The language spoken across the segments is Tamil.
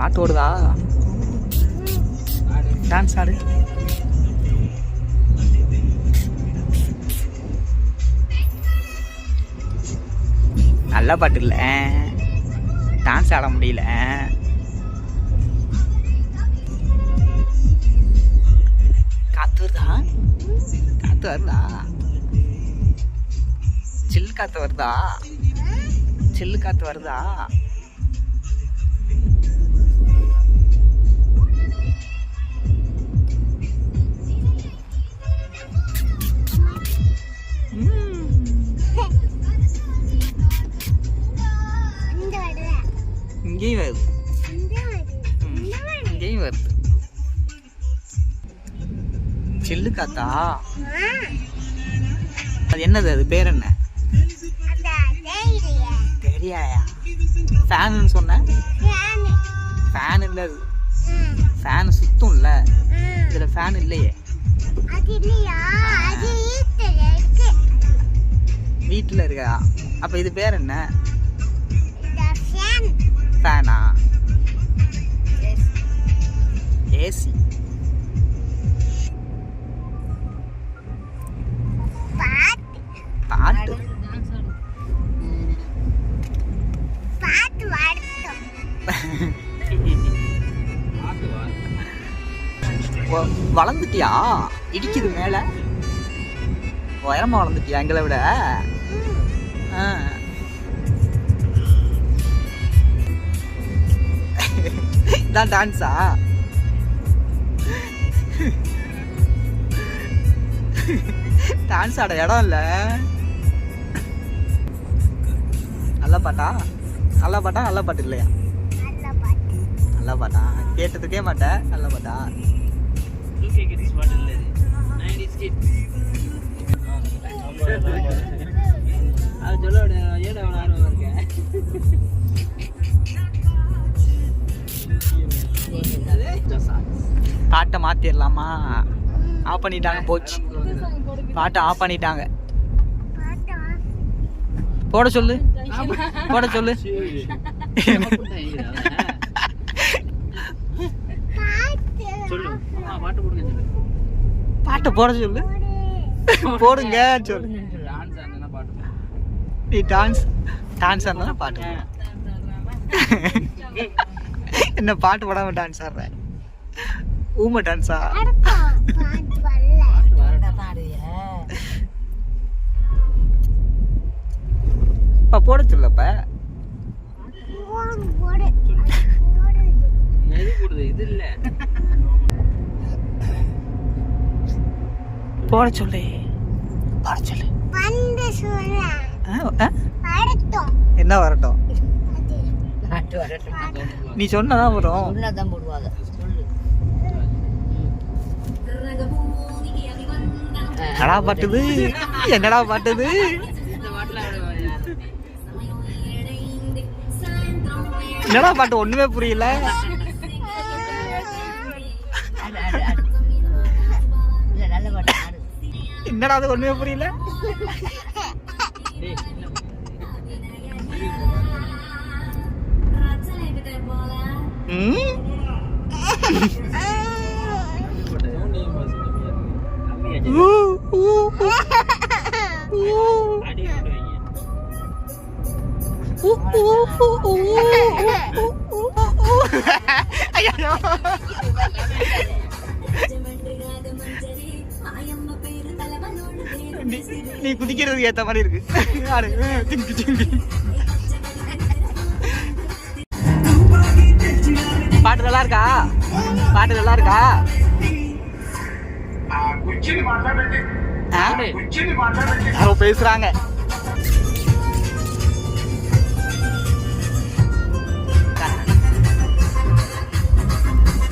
பாட்டு ஓடுதா? டான்ஸ் ஆடு. நல்ல பாட்டு இல்லை. டான்ஸ் ஆட முடியல. காத்து வருதா காத்து வருதா சில்லு காத்து வருதா? சில்லு காத்து வருதா? வருது. இங்கேயும் வருது. சில்லு காத்தா? ஆ, அது என்னது? அது பேர் என்ன? தெரியாயா ஃபேனுன்னு சொன்னேன் ஃபேனு இல்லை அது. ஃபேன் சுத்தும்ல. ம். இதில் ஃபேன் இல்லையே. வீட்டில் இருக்கா? அப்போ இது பேர் என்ன? வளர்ந்துட்டியா? இடிக்குது மேல. உயரமா வளர்ந்துட்டியா எங்களை விட? இதான் டான்ஸா டான்ஸ் ஆட இடம் இல்லை. நல்ல பாட்டா? நல்ல பாட்டா? நல்ல பாட்டு இல்லையா? நல்ல பாட்டா கேட்டதுக்கே மாட்டேன். நல்ல பாட்டா பாட்டை மாத்திரலாமா? ஆஃப் பண்ணிட்டாங்க போச்சு. பாட்டை ஆஃப் பண்ணிட்டாங்க. போட சொல்லு. போட சொல்லு. பாட்டு பாட்டை போட சொல்லு. போடுங்க சொல்லு. நீ டான்ஸ் டான்ஸ் ஆடுனா பாட்டு போடு. என்ன பாட்டு போடாம டான்ஸ் ஆடுற? ஊமை டான்ஸா இப்போ போட சொல்லப்ப போடு. போடு போடுது போட சொல்லு. போட சொல்லு. என்ன வரட்டும்? நீ சொன்னதான் வரும். தான் போடுவாங்க. சொல்லு. என்னடா பாட்டுது? என்னடா பாட்டுது? என்னடா பாட்டு? ஒண்ணுமே புரியல. என்னடா அது? ஒண்ணுமே புரியல. ஊ, ஊ, ஊ, நீ- நீ குதிக்கிறதுக்கு ஏத்த மாதிரி இருக்கு. ஆடு. திங்கு திங்கு. பாட்டு நல்லா இருக்கா? பாட்டு நல்லா இருக்கா? ஆ? யாரோ பேசுறாங்க.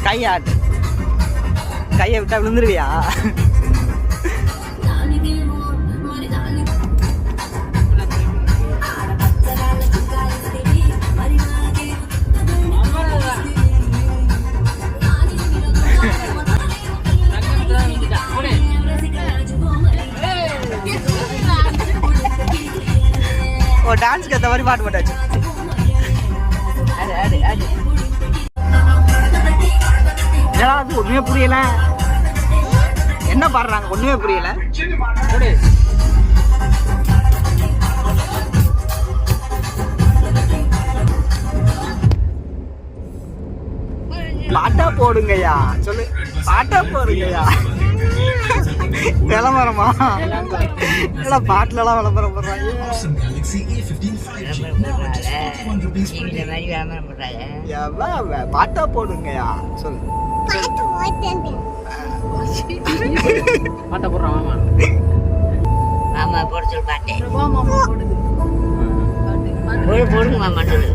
கையாட்டு. கையை விட்டா விழுந்துருவியா? ஓ டான்ஸ்க்கு ஏற்ற மாதிரி பாட்டு போட்டாச்சு. ஆடு ஆடு ஆடு அது ஒண்ணுமே புரியல. என்ன பாடுறாங்க ஒண்ணுமே புரியல. பாட்டா போடுங்கய்யா சொல்லு. பாட்டா போடுங்கய்யா. விளம்பரமா? இல்ல பாட்டுல எல்லாம் விளம்பரம் போடுறாங்க இந்த மாதிரி வியாபாரம் பண்றாங்க எவ்வளவு அவ- பாட்டா போடுங்கய்யா சொல்லு. பாட்டு ஓட்டுங்க பாட்டை போடுறான் மாமா மாமா போட சொல்லு பாட்டு. போடு. போடுங்க மாமா சொல்லு.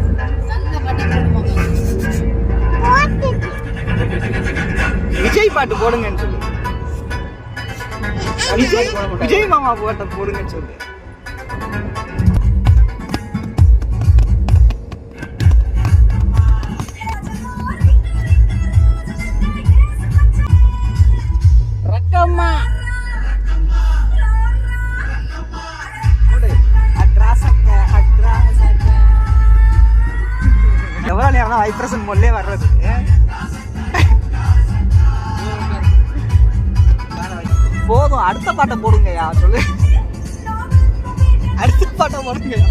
விஜய் பாட்டு போடுங்கன்னு சொல்லு. விஜய் விஜய் மாமா பாட்டை போடுங்கன்னு சொல்லு. வைப்ரேஷன் மொல்லே வர்றது போதும் அடுத்த பாட்டை போடுங்கய்யா சொல்லு. அடுத்த பாட்டை போடுங்கய்யா.